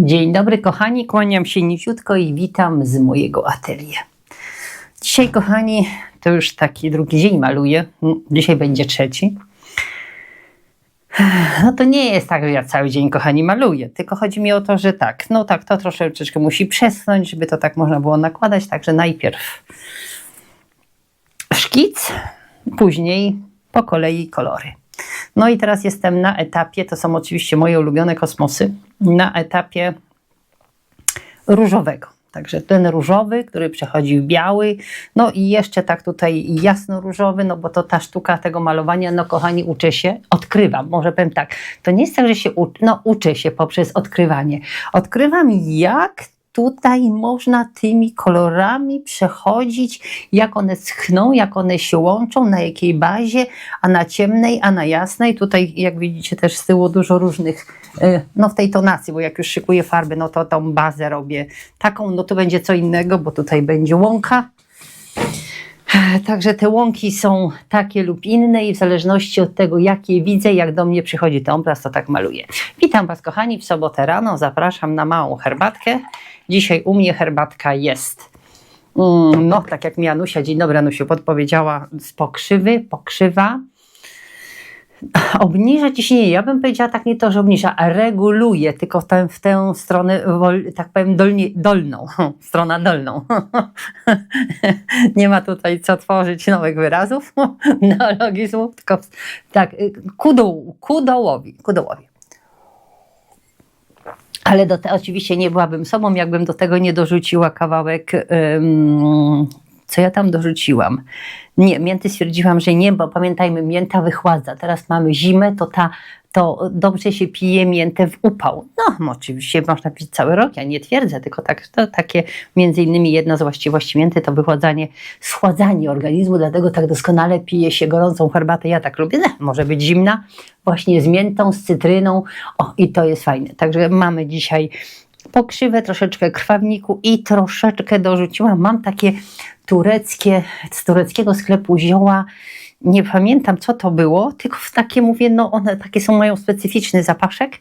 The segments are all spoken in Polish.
Dzień dobry kochani, kłaniam się niziutko i witam z mojego atelier. Dzisiaj kochani, to już taki drugi dzień maluję, dzisiaj będzie trzeci. No to nie jest tak, że ja cały dzień kochani maluję, tylko chodzi mi o to, że tak, no tak, to troszeczkę musi przeschnąć, żeby to tak można było nakładać, także najpierw szkic, później po kolei kolory. No i teraz jestem na etapie, to są oczywiście moje ulubione kosmosy, na etapie różowego. Także ten różowy, który przechodzi w biały, no i jeszcze tak tutaj jasno-różowy, no bo to ta sztuka tego malowania, no kochani, uczę się, odkrywam, może powiem tak, to nie jest tak, że się uczę, no uczę się poprzez odkrywanie. Odkrywam jak tutaj można tymi kolorami przechodzić, jak one schną, jak one się łączą, na jakiej bazie, a na ciemnej, a na jasnej. Tutaj, jak widzicie, też z tyłu dużo różnych, y, no w tej tonacji, bo jak już szykuję farby, no to tą bazę robię taką, no to będzie co innego, bo tutaj będzie łąka. Także te łąki są takie lub inne i w zależności od tego, jakie widzę, jak do mnie przychodzi ten obraz, to tak maluję. Witam Was kochani w sobotę rano, zapraszam na małą herbatkę. Dzisiaj u mnie herbatka jest, mm, no tak jak mi Anusia, dzień dobry Anusiu, podpowiedziała, z pokrzywy, pokrzywa. Obniża ciśnienie, ja bym powiedziała tak nie to, że obniża, a reguluje, tylko w tę, w tę stronę, tak powiem, dolnie, dolną, strona dolną. nie ma tutaj co tworzyć nowych wyrazów, neologizmów, tylko tak, y, ku, dołu, ku dołowi, ku dołowi. Ale do te, oczywiście nie byłabym sobą, jakbym do tego nie dorzuciła kawałek. ym, co ja tam dorzuciłam? Nie, mięty stwierdziłam, że nie, bo pamiętajmy, mięta wychładza. Teraz mamy zimę, to ta, to dobrze się pije miętę w upał. No, oczywiście można pić cały rok, ja nie twierdzę, tylko tak, to takie między innymi jedna z właściwości mięty to wychładzanie, schładzanie organizmu, dlatego tak doskonale pije się gorącą herbatę. Ja tak lubię, no, może być zimna, właśnie z miętą, z cytryną. O, i to jest fajne. Także mamy dzisiaj pokrzywę, troszeczkę krwawniku i troszeczkę dorzuciłam. Mam takie tureckie, z tureckiego sklepu zioła. Nie pamiętam, co to było, tylko takie mówię, no one takie są, mają specyficzny zapaszek.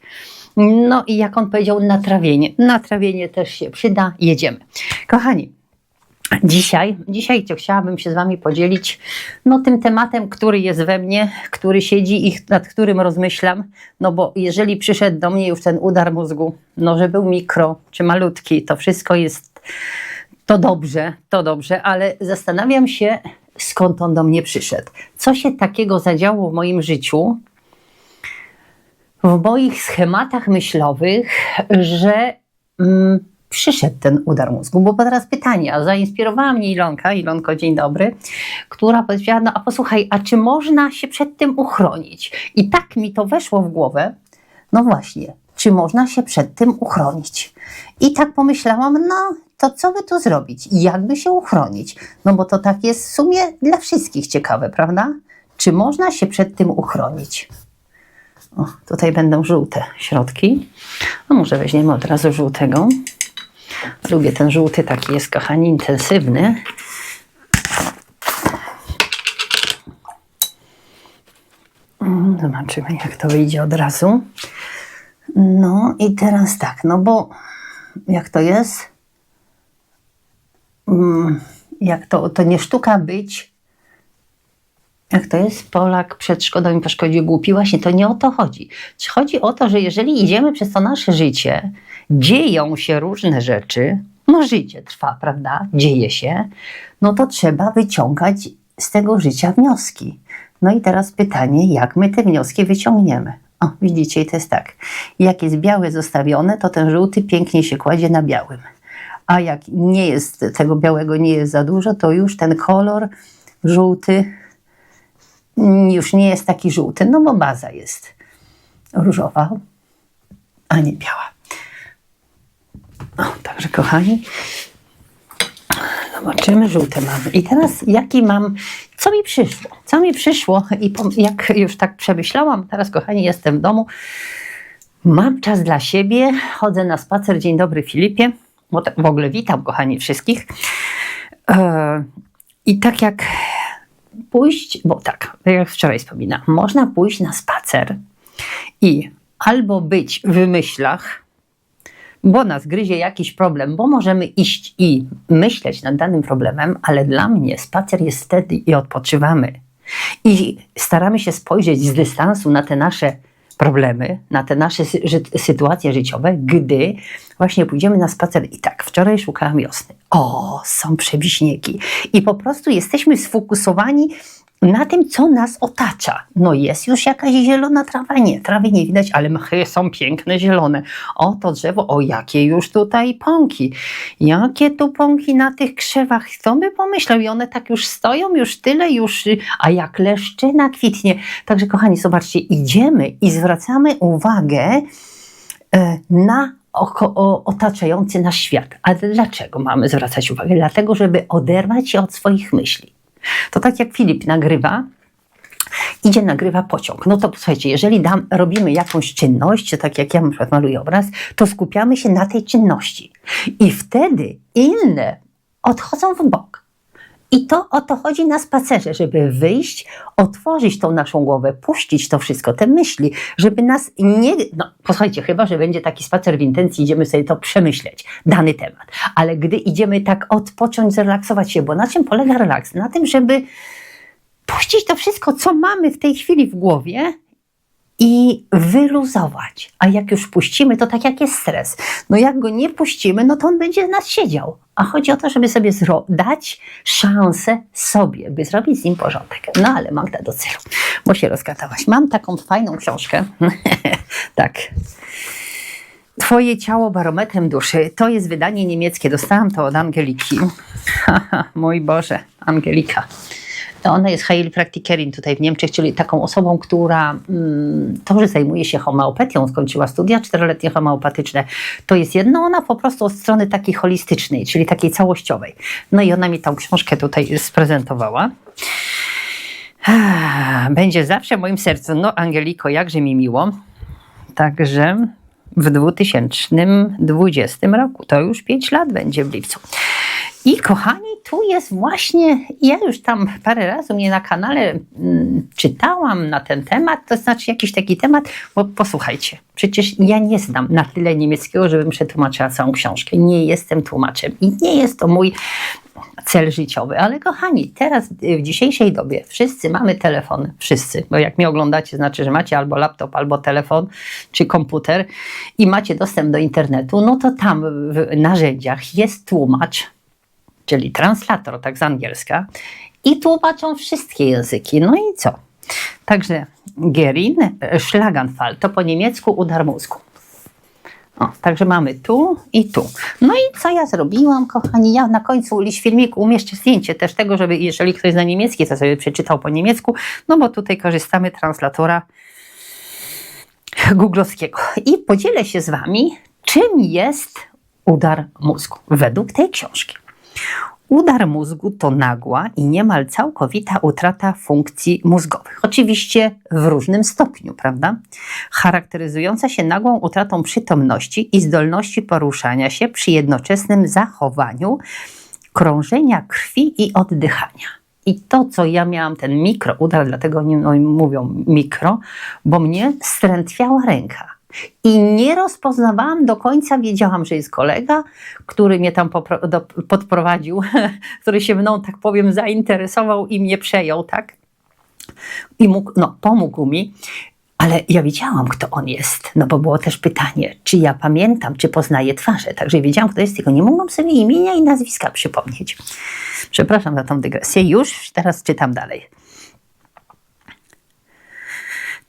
No i jak on powiedział, natrawienie. Natrawienie też się przyda, jedziemy. Kochani, Dzisiaj, dzisiaj chciałabym się z Wami podzielić no, tym tematem, który jest we mnie, który siedzi i nad którym rozmyślam. No bo jeżeli przyszedł do mnie już ten udar mózgu, no że był mikro czy malutki, to wszystko jest to dobrze, to dobrze, ale zastanawiam się, skąd on do mnie przyszedł. Co się takiego zadziało w moim życiu, w moich schematach myślowych, że mm, przyszedł ten udar mózgu. Bo teraz pytanie, a zainspirowała mnie Ilonka, Ilonko dzień dobry, która powiedziała, no a posłuchaj, a czy można się przed tym uchronić? I tak mi to weszło w głowę, no właśnie, czy można się przed tym uchronić? I tak pomyślałam, no to co by tu zrobić? Jak by się uchronić? No bo to tak jest w sumie dla wszystkich ciekawe, prawda? Czy można się przed tym uchronić? O, tutaj będą żółte środki. No może weźmiemy od razu żółtego. Lubię ten żółty, taki jest, kochani, intensywny. Mm, Zobaczymy, jak to wyjdzie od razu. No i teraz tak, no bo jak to jest? Mm, Jak to, to nie sztuka być jak to jest? Polak przed szkodą i poszkodził głupi. Właśnie to nie o to chodzi. Chodzi o to, że jeżeli idziemy przez to nasze życie, dzieją się różne rzeczy, no życie trwa, prawda? Dzieje się, no to trzeba wyciągać z tego życia wnioski. No i teraz pytanie, jak my te wnioski wyciągniemy? O, widzicie, to jest tak. Jak jest białe zostawione, to ten żółty pięknie się kładzie na białym. A jak nie jest, tego białego nie jest za dużo, to już ten kolor żółty już nie jest taki żółty, no bo baza jest różowa, a nie biała. O, także kochani, zobaczymy, żółte mamy. I teraz jaki mam, co mi przyszło? Co mi przyszło i jak już tak przemyślałam, teraz kochani jestem w domu, mam czas dla siebie, chodzę na spacer, dzień dobry Filipie, w ogóle witam kochani wszystkich. E, I tak jak pójść, bo tak, tak jak wczoraj wspominałam, można pójść na spacer i albo być w myślach, bo nas gryzie jakiś problem, bo możemy iść i myśleć nad danym problemem, ale dla mnie spacer jest wtedy i odpoczywamy. I staramy się spojrzeć z dystansu na te nasze problemy, na te nasze sy- sytuacje życiowe, gdy właśnie pójdziemy na spacer i tak, wczoraj szukałam wiosny. O, są przewiśniegi. I po prostu jesteśmy sfokusowani na tym, co nas otacza. No jest już jakaś zielona trawa, nie, trawy nie widać, ale mchy są piękne, zielone. O, to drzewo, o, jakie już tutaj pąki. Jakie tu pąki na tych krzewach. Kto by pomyślał? I one tak już stoją, już tyle, już, y, a jak leszczyna kwitnie. Także kochani, zobaczcie, idziemy i zwracamy uwagę e, na otaczający nas świat. A dlaczego mamy zwracać uwagę? Dlatego, żeby oderwać się od swoich myśli. To tak jak Filip nagrywa, idzie, nagrywa pociąg. No to słuchajcie, jeżeli dam, robimy jakąś czynność, tak jak ja na przykład maluję obraz, to skupiamy się na tej czynności. I wtedy inne odchodzą w bok. I to o to chodzi na spacerze, żeby wyjść, otworzyć tą naszą głowę, puścić to wszystko, te myśli, żeby nas nie. No, posłuchajcie, chyba, że będzie taki spacer w intencji, idziemy sobie to przemyśleć, dany temat. Ale gdy idziemy tak odpocząć, zrelaksować się, bo na czym polega relaks? Na tym, żeby puścić to wszystko, co mamy w tej chwili w głowie i wyluzować. A jak już puścimy, to tak jak jest stres. No jak go nie puścimy, no to on będzie z nas siedział. A chodzi o to, żeby sobie dać szansę sobie, by zrobić z nim porządek. No ale Magda do celu, bo się rozkatałaś. Mam taką fajną książkę. tak. Twoje ciało barometrem duszy. To jest wydanie niemieckie. Dostałam to od Angeliki. Mój Boże, Angelika. Ona jest Heilpraktikerin tutaj w Niemczech, czyli taką osobą, która mm, to, że zajmuje się homeopatią, skończyła studia czteroletnie homeopatyczne, to jest jedno, ona po prostu od strony takiej holistycznej, czyli takiej całościowej. No i ona mi tą książkę tutaj sprezentowała. Będzie zawsze w moim sercu. No, Angeliko, jakże mi miło. Także w 2020 roku, to już 5 lat będzie w lipcu. I kochani, tu jest właśnie, ja już tam parę razy mnie na kanale mm, czytałam na ten temat, to znaczy jakiś taki temat, bo posłuchajcie, przecież ja nie znam na tyle niemieckiego, żebym przetłumaczyła całą książkę. Nie jestem tłumaczem i nie jest to mój cel życiowy. Ale kochani, teraz w dzisiejszej dobie wszyscy mamy telefon, wszyscy, bo jak mnie oglądacie, znaczy, że macie albo laptop, albo telefon, czy komputer i macie dostęp do internetu, no to tam w narzędziach jest tłumacz, czyli translator, tak z angielska, i tłumaczą wszystkie języki. No i co? Także Gerin, e, Schlaganfall, to po niemiecku udar mózgu. O, także mamy tu i tu. No i co ja zrobiłam, kochani? Ja na końcu filmiku umieszczę zdjęcie też tego, żeby jeżeli ktoś zna niemiecki, to sobie przeczytał po niemiecku, no bo tutaj korzystamy translatora googlowskiego. I podzielę się z Wami, czym jest udar mózgu według tej książki. Udar mózgu to nagła i niemal całkowita utrata funkcji mózgowych. Oczywiście w różnym stopniu, prawda? Charakteryzująca się nagłą utratą przytomności i zdolności poruszania się przy jednoczesnym zachowaniu krążenia krwi i oddychania. I to, co ja miałam, ten mikroudar, dlatego oni oni mówią mikro, bo mnie strętwiała ręka. I nie rozpoznawałam do końca, wiedziałam, że jest kolega, który mnie tam podprowadził, który się mną, tak powiem, zainteresował i mnie przejął, tak? I mógł, no, pomógł mi. Ale ja wiedziałam, kto on jest, no bo było też pytanie, czy ja pamiętam, czy poznaję twarze. Także wiedziałam, kto jest, tylko nie mogłam sobie imienia i nazwiska przypomnieć. Przepraszam za tą dygresję. Już teraz czytam dalej.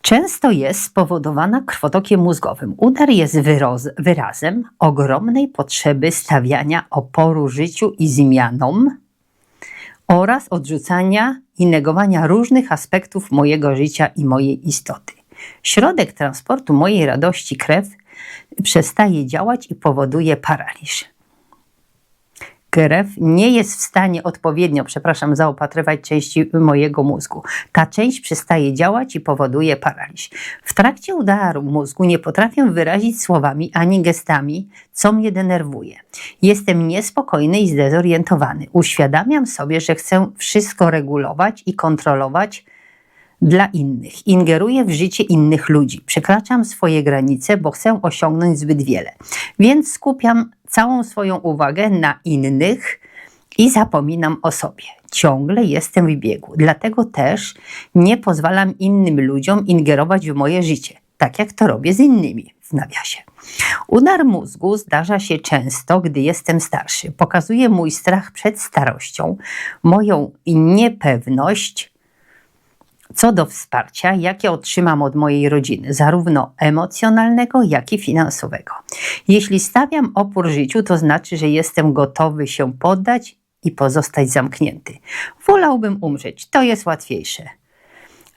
Często jest spowodowana krwotokiem mózgowym. Udar jest wyroz, wyrazem ogromnej potrzeby stawiania oporu życiu i zmianom oraz odrzucania i negowania różnych aspektów mojego życia i mojej istoty. Środek transportu mojej radości, krew, przestaje działać i powoduje paraliż. Krew nie jest w stanie odpowiednio, przepraszam, zaopatrywać części mojego mózgu. Ta część przestaje działać i powoduje paraliż. W trakcie udaru mózgu nie potrafię wyrazić słowami ani gestami, co mnie denerwuje. Jestem niespokojny i zdezorientowany. Uświadamiam sobie, że chcę wszystko regulować i kontrolować dla innych, ingeruję w życie innych ludzi, przekraczam swoje granice, bo chcę osiągnąć zbyt wiele. Więc skupiam całą swoją uwagę na innych i zapominam o sobie. Ciągle jestem w biegu, dlatego też nie pozwalam innym ludziom ingerować w moje życie, tak jak to robię z innymi w nawiasie. Udar mózgu zdarza się często, gdy jestem starszy. Pokazuje mój strach przed starością, moją niepewność co do wsparcia, jakie otrzymam od mojej rodziny, zarówno emocjonalnego, jak i finansowego. Jeśli stawiam opór życiu, to znaczy, że jestem gotowy się poddać i pozostać zamknięty. Wolałbym umrzeć, to jest łatwiejsze.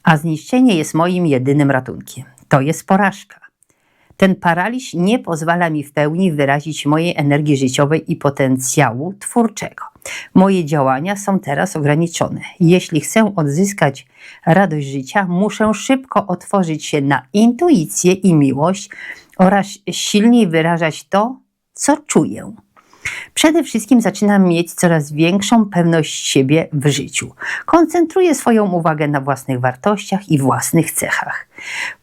A zniszczenie jest moim jedynym ratunkiem. To jest porażka. Ten paraliż nie pozwala mi w pełni wyrazić mojej energii życiowej i potencjału twórczego. Moje działania są teraz ograniczone. Jeśli chcę odzyskać radość życia, muszę szybko otworzyć się na intuicję i miłość oraz silniej wyrażać to, co czuję. Przede wszystkim zaczynam mieć coraz większą pewność siebie w życiu. Koncentruję swoją uwagę na własnych wartościach i własnych cechach.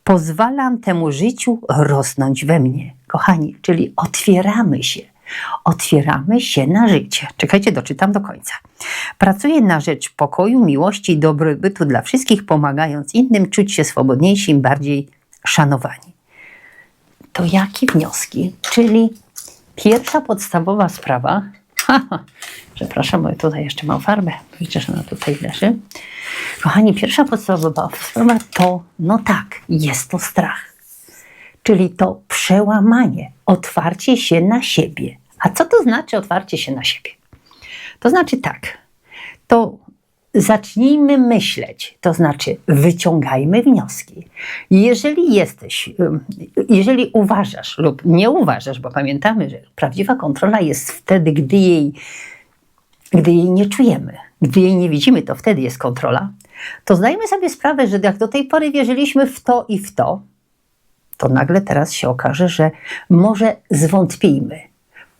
Pozwalam temu życiu rosnąć we mnie. Kochani, czyli otwieramy się. Otwieramy się na życie. Czekajcie, doczytam do końca. Pracuję na rzecz pokoju, miłości i dobrobytu dla wszystkich, pomagając innym czuć się swobodniejsi i bardziej szanowani. To jakie wnioski? Czyli Pierwsza podstawowa sprawa, przepraszam, bo tutaj jeszcze mam farbę, widzę, że ona tutaj leży. Kochani, pierwsza podstawowa sprawa to, no tak, jest to strach. Czyli to przełamanie, otwarcie się na siebie. A co to znaczy otwarcie się na siebie? To znaczy tak, to zacznijmy myśleć, to znaczy wyciągajmy wnioski. Jeżeli jesteś, jeżeli uważasz lub nie uważasz, bo pamiętamy, że prawdziwa kontrola jest wtedy, gdy jej, gdy jej nie czujemy, gdy jej nie widzimy, to wtedy jest kontrola, to zdajmy sobie sprawę, że jak do tej pory wierzyliśmy w to i w to, to nagle teraz się okaże, że może zwątpijmy.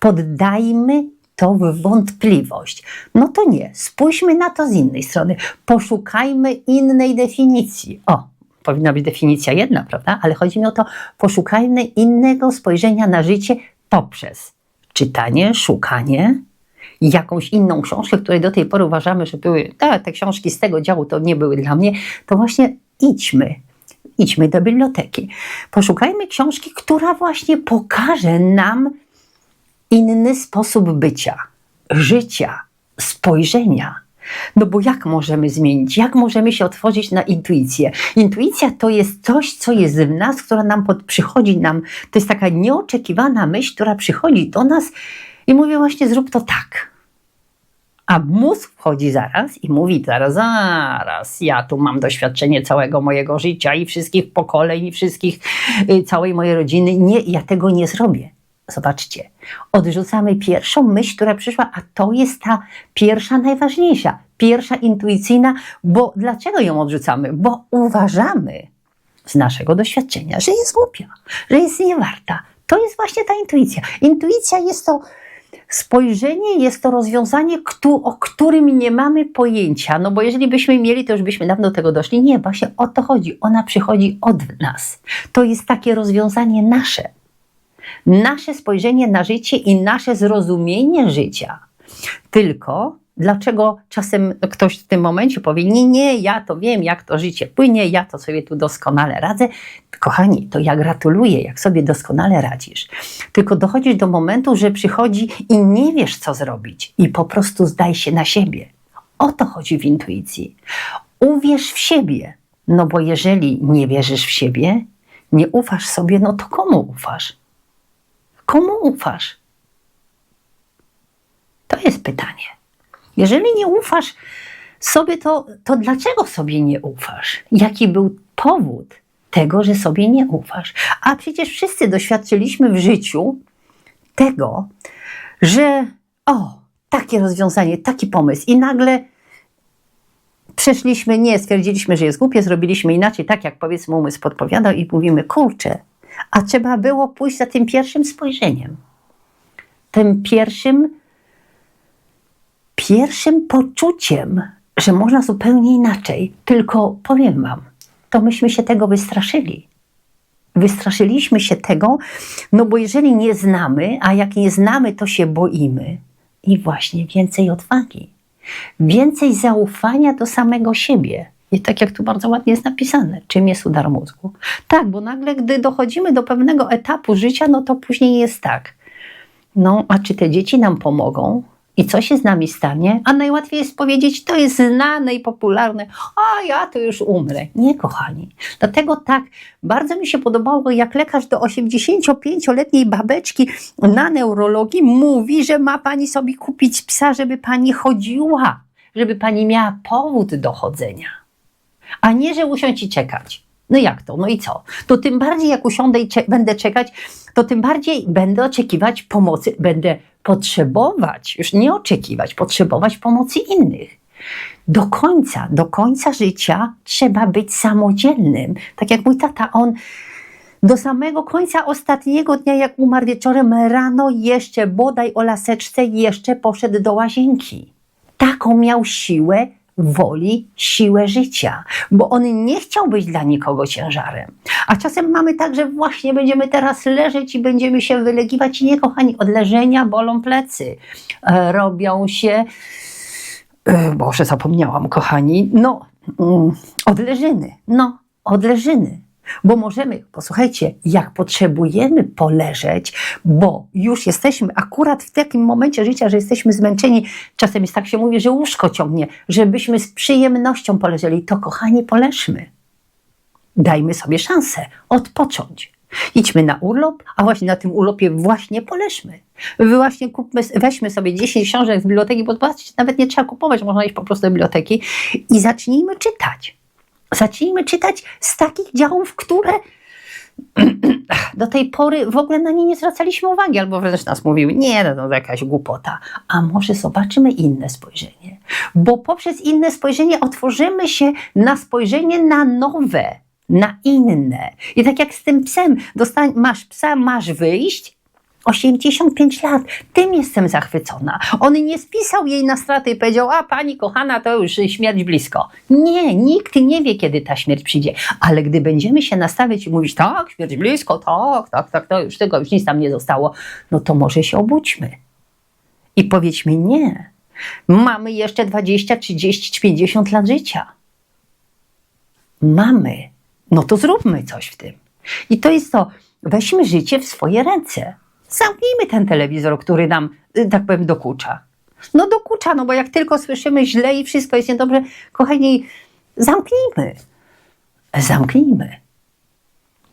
Poddajmy to w wątpliwość. No to nie, spójrzmy na to z innej strony. Poszukajmy innej definicji. O, powinna być definicja jedna, prawda? Ale chodzi mi o to, poszukajmy innego spojrzenia na życie poprzez czytanie, szukanie, jakąś inną książkę, której do tej pory uważamy, że były, te książki z tego działu to nie były dla mnie, to właśnie idźmy, idźmy do biblioteki. Poszukajmy książki, która właśnie pokaże nam inny sposób bycia, życia, spojrzenia. No bo jak możemy zmienić? Jak możemy się otworzyć na intuicję? Intuicja to jest coś, co jest w nas, która nam pod, przychodzi nam. To jest taka nieoczekiwana myśl, która przychodzi do nas i mówi właśnie zrób to tak. A mózg wchodzi zaraz i mówi zaraz, zaraz, ja tu mam doświadczenie całego mojego życia i wszystkich pokoleń, i wszystkich, y, całej mojej rodziny. Nie, ja tego nie zrobię. Zobaczcie, odrzucamy pierwszą myśl, która przyszła, a to jest ta pierwsza, najważniejsza, pierwsza intuicyjna, bo dlaczego ją odrzucamy? Bo uważamy z naszego doświadczenia, że jest głupia, że jest niewarta. To jest właśnie ta intuicja. Intuicja jest to spojrzenie, jest to rozwiązanie, o którym nie mamy pojęcia. No bo jeżeli byśmy mieli, to już byśmy dawno do tego doszli. Nie, właśnie o to chodzi. Ona przychodzi od nas. To jest takie rozwiązanie nasze nasze spojrzenie na życie i nasze zrozumienie życia. Tylko dlaczego czasem ktoś w tym momencie powie: Nie, nie, ja to wiem, jak to życie płynie, ja to sobie tu doskonale radzę. Kochani, to ja gratuluję, jak sobie doskonale radzisz. Tylko dochodzisz do momentu, że przychodzi i nie wiesz, co zrobić, i po prostu zdaj się na siebie. O to chodzi w intuicji. Uwierz w siebie. No bo jeżeli nie wierzysz w siebie, nie ufasz sobie, no to komu ufasz? Komu ufasz? To jest pytanie. Jeżeli nie ufasz sobie, to, to dlaczego sobie nie ufasz? Jaki był powód tego, że sobie nie ufasz? A przecież wszyscy doświadczyliśmy w życiu tego, że o, takie rozwiązanie, taki pomysł i nagle przeszliśmy, nie, stwierdziliśmy, że jest głupie, zrobiliśmy inaczej, tak jak powiedzmy umysł podpowiadał i mówimy, kurczę, a trzeba było pójść za tym pierwszym spojrzeniem. Tym pierwszym, pierwszym poczuciem, że można zupełnie inaczej. Tylko powiem Wam, to myśmy się tego wystraszyli. Wystraszyliśmy się tego, no bo jeżeli nie znamy, a jak nie znamy, to się boimy. I właśnie więcej odwagi, więcej zaufania do samego siebie. I tak jak tu bardzo ładnie jest napisane, czym jest udar mózgu. Tak, bo nagle, gdy dochodzimy do pewnego etapu życia, no to później jest tak. No, a czy te dzieci nam pomogą? I co się z nami stanie? A najłatwiej jest powiedzieć, to jest znane i popularne, a ja to już umrę. Nie, kochani. Dlatego tak, bardzo mi się podobało, jak lekarz do 85-letniej babeczki na neurologii mówi, że ma pani sobie kupić psa, żeby pani chodziła, żeby pani miała powód do chodzenia, a nie, że usiąść i czekać. No jak to? No i co? To tym bardziej jak usiądę i cze- będę czekać, to tym bardziej będę oczekiwać pomocy, będę potrzebować, już nie oczekiwać, potrzebować pomocy innych. Do końca, do końca życia trzeba być samodzielnym. Tak jak mój tata, on do samego końca ostatniego dnia, jak umarł wieczorem, rano jeszcze bodaj o laseczce jeszcze poszedł do łazienki. Taką miał siłę woli, siłę życia, bo on nie chciał być dla nikogo ciężarem. A czasem mamy tak, że właśnie będziemy teraz leżeć i będziemy się wylegiwać i nie, kochani, od leżenia bolą plecy. E, robią się, e, Boże, zapomniałam, kochani, no, mm, odleżyny, no, odleżyny. Bo możemy, posłuchajcie, jak potrzebujemy poleżeć, bo już jesteśmy akurat w takim momencie życia, że jesteśmy zmęczeni, czasem jest tak się mówi, że łóżko ciągnie, żebyśmy z przyjemnością poleżeli, to kochani, poleżmy. Dajmy sobie szansę odpocząć. Idźmy na urlop, a właśnie na tym urlopie właśnie poleżmy. Właśnie kupmy, weźmy sobie 10 książek z biblioteki, bo zobaczcie, nawet nie trzeba kupować, można iść po prostu do biblioteki i zacznijmy czytać. Zacznijmy czytać z takich działów, które do tej pory w ogóle na nie nie zwracaliśmy uwagi, albo wręcz nas mówiły, nie, no to jakaś głupota. A może zobaczymy inne spojrzenie, bo poprzez inne spojrzenie otworzymy się na spojrzenie na nowe, na inne. I tak jak z tym psem, dostań, masz psa, masz wyjść, 85 lat, tym jestem zachwycona. On nie spisał jej na straty i powiedział, a pani kochana, to już śmierć blisko. Nie, nikt nie wie, kiedy ta śmierć przyjdzie. Ale gdy będziemy się nastawiać i mówić, tak, śmierć blisko, tak, tak, tak, to już tego już nic tam nie zostało, no to może się obudźmy. I powiedzmy nie. Mamy jeszcze 20, 30, 50 lat życia. Mamy. No to zróbmy coś w tym. I to jest to, weźmy życie w swoje ręce. Zamknijmy ten telewizor, który nam, y, tak powiem, dokucza. No dokucza, no bo jak tylko słyszymy źle i wszystko jest niedobrze, kochani, zamknijmy. Zamknijmy.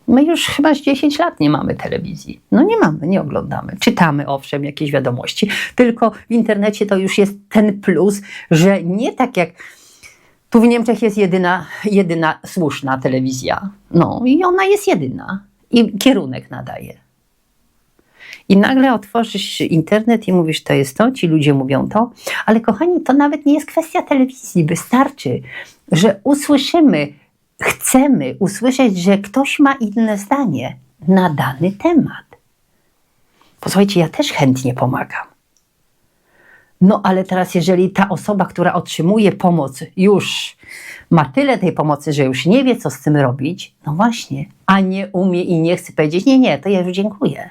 My już chyba z 10 lat nie mamy telewizji. No nie mamy, nie oglądamy. Czytamy owszem jakieś wiadomości, tylko w internecie to już jest ten plus, że nie tak jak tu w Niemczech jest jedyna, jedyna słuszna telewizja. No i ona jest jedyna. I kierunek nadaje. I nagle otworzysz internet i mówisz, to jest to, ci ludzie mówią to. Ale kochani, to nawet nie jest kwestia telewizji. Wystarczy, że usłyszymy, chcemy usłyszeć, że ktoś ma inne zdanie na dany temat. Posłuchajcie, ja też chętnie pomagam. No ale teraz, jeżeli ta osoba, która otrzymuje pomoc, już ma tyle tej pomocy, że już nie wie, co z tym robić, no właśnie, a nie umie i nie chce powiedzieć, nie, nie, to ja już dziękuję.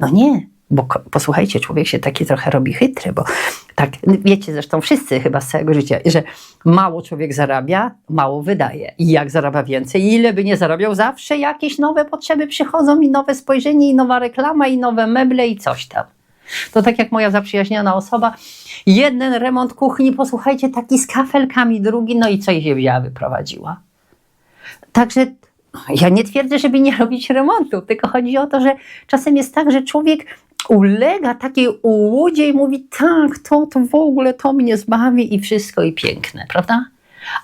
No nie, bo posłuchajcie, człowiek się taki trochę robi chytry, bo tak, wiecie zresztą wszyscy chyba z całego życia, że mało człowiek zarabia, mało wydaje. I jak zarabia więcej, ile by nie zarabiał, zawsze jakieś nowe potrzeby przychodzą i nowe spojrzenie, i nowa reklama, i nowe meble, i coś tam. To tak jak moja zaprzyjaźniona osoba, jeden remont kuchni, posłuchajcie, taki z kafelkami, drugi, no i co jej wzięła, wyprowadziła. Także ja nie twierdzę, żeby nie robić remontu, tylko chodzi o to, że czasem jest tak, że człowiek ulega takiej ułudzie i mówi, tak, to, to w ogóle to mnie zbawi i wszystko i piękne, prawda?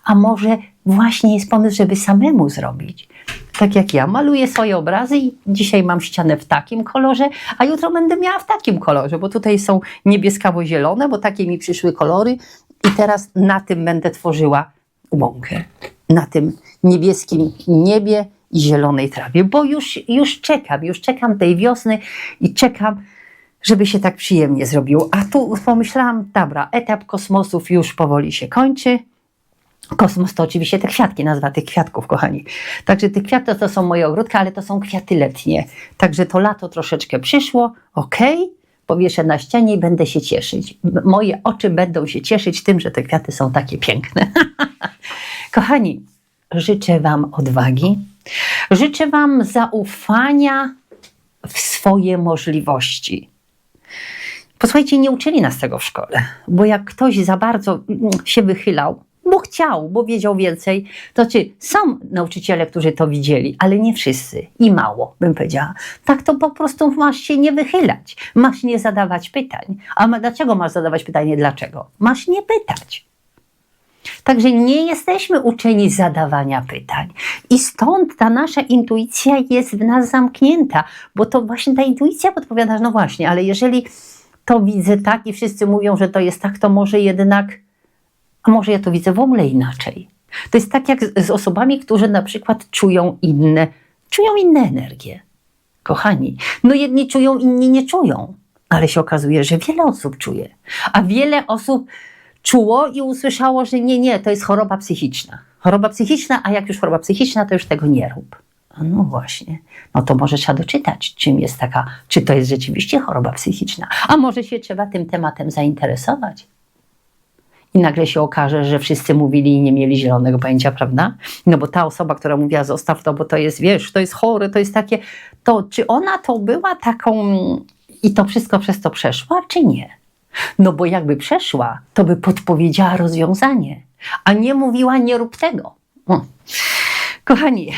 A może właśnie jest pomysł, żeby samemu zrobić. Tak jak ja maluję swoje obrazy i dzisiaj mam ścianę w takim kolorze, a jutro będę miała w takim kolorze, bo tutaj są niebieskawo-zielone, bo takie mi przyszły kolory i teraz na tym będę tworzyła łąkę. Na tym niebieskim niebie i zielonej trawie, bo już, już czekam, już czekam tej wiosny i czekam żeby się tak przyjemnie zrobiło. A tu pomyślałam, dobra, etap kosmosów już powoli się kończy. Kosmos to oczywiście te kwiatki, nazwa tych kwiatków, kochani. Także te kwiaty to są moje ogródka, ale to są kwiaty letnie. Także to lato troszeczkę przyszło, ok, powieszę na ścianie i będę się cieszyć. Moje oczy będą się cieszyć tym, że te kwiaty są takie piękne. Kochani, życzę Wam odwagi, życzę Wam zaufania w swoje możliwości. Posłuchajcie, nie uczyli nas tego w szkole, bo jak ktoś za bardzo mm, się wychylał, bo chciał, bo wiedział więcej, to czy są nauczyciele, którzy to widzieli, ale nie wszyscy i mało, bym powiedziała. Tak to po prostu masz się nie wychylać, masz nie zadawać pytań. A dlaczego masz zadawać pytanie dlaczego? Masz nie pytać. Także nie jesteśmy uczeni zadawania pytań. I stąd ta nasza intuicja jest w nas zamknięta, bo to właśnie ta intuicja podpowiada, no właśnie, ale jeżeli to widzę tak i wszyscy mówią, że to jest tak, to może jednak, a może ja to widzę w ogóle inaczej. To jest tak jak z, z osobami, którzy na przykład czują inne, czują inne energie. Kochani, no jedni czują, inni nie czują, ale się okazuje, że wiele osób czuje, a wiele osób czuło i usłyszało, że nie, nie, to jest choroba psychiczna. Choroba psychiczna, a jak już choroba psychiczna, to już tego nie rób. No właśnie, no to może trzeba doczytać, czym jest taka, czy to jest rzeczywiście choroba psychiczna, a może się trzeba tym tematem zainteresować. I nagle się okaże, że wszyscy mówili i nie mieli zielonego pojęcia, prawda? No bo ta osoba, która mówiła, zostaw to, bo to jest, wiesz, to jest chore, to jest takie, to czy ona to była taką i to wszystko przez to przeszła, czy nie? No bo jakby przeszła, to by podpowiedziała rozwiązanie, a nie mówiła, nie rób tego. Kochani,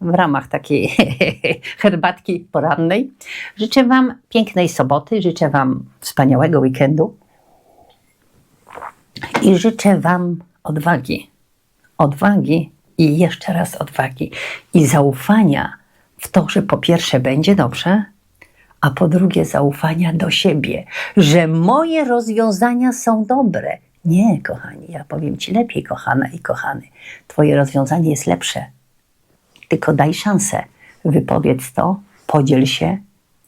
w ramach takiej herbatki porannej życzę Wam pięknej soboty, życzę Wam wspaniałego weekendu i życzę Wam odwagi. Odwagi i jeszcze raz odwagi i zaufania w to, że po pierwsze będzie dobrze, a po drugie zaufania do siebie, że moje rozwiązania są dobre. Nie, kochani, ja powiem Ci lepiej, kochana i kochany. Twoje rozwiązanie jest lepsze. Tylko daj szansę, wypowiedz to, podziel się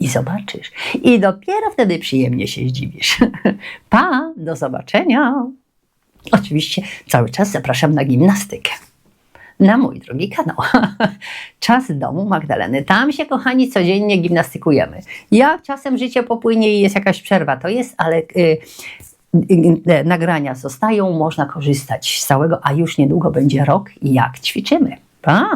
i zobaczysz. I dopiero wtedy przyjemnie się zdziwisz. Pa, do zobaczenia. Oczywiście cały czas zapraszam na gimnastykę na mój drugi kanał. Czas domu Magdaleny. Tam się, kochani, codziennie gimnastykujemy. Jak czasem życie popłynie i jest jakaś przerwa, to jest, ale y, y, y, nagrania zostają, można korzystać z całego, a już niedługo będzie rok jak ćwiczymy. Pa!